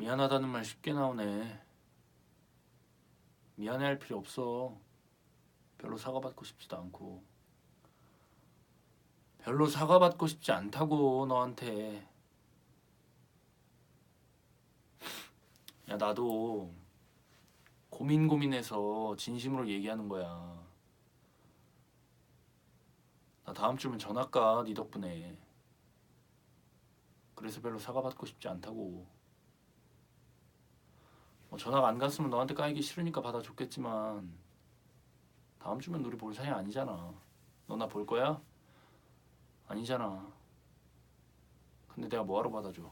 미안하다는 말 쉽게 나오네. 미안해할 필요 없어. 별로 사과받고 싶지도 않고. 별로 사과받고 싶지 않다고 너한테. 야 나도 고민 고민해서 진심으로 얘기하는 거야. 나 다음 주면 전학가 네 덕분에. 그래서 별로 사과받고 싶지 않다고. 뭐 전학 안 갔으면 너한테 까이기 싫으니까 받아줬겠지만 다음 주면 우리 볼 사이 아니잖아. 너 나 볼 거야? 아니잖아. 근데 내가 뭐하러 받아줘?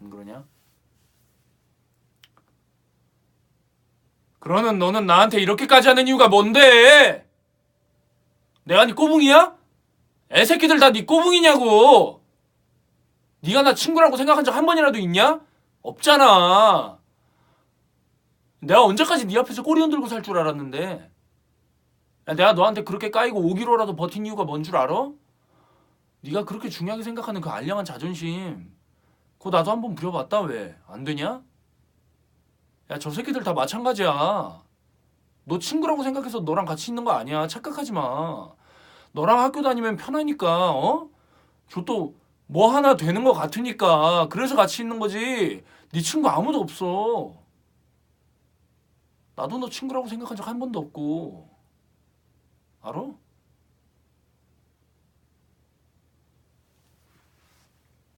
안 그러냐? 그러는 너는 나한테 이렇게까지 하는 이유가 뭔데? 내가 네 꼬붕이야? 애새끼들 다 네 꼬붕이냐고! 네가 나 친구라고 생각한 적 한 번이라도 있냐? 없잖아. 내가 언제까지 네 앞에서 꼬리 흔들고 살 줄 알았는데. 야, 내가 너한테 그렇게 까이고 5기로라도 버틴 이유가 뭔 줄 알아? 네가 그렇게 중요하게 생각하는 그 알량한 자존심. 그거 나도 한번 부려봤다 왜? 안 되냐? 야, 저 새끼들 다 마찬가지야. 너 친구라고 생각해서 너랑 같이 있는 거 아니야. 착각하지 마. 너랑 학교 다니면 편하니까, 어? 저 또 뭐 하나 되는 것 같으니까 그래서 같이 있는 거지. 네 친구 아무도 없어. 나도 너 친구라고 생각한 적 한 번도 없고. 알아?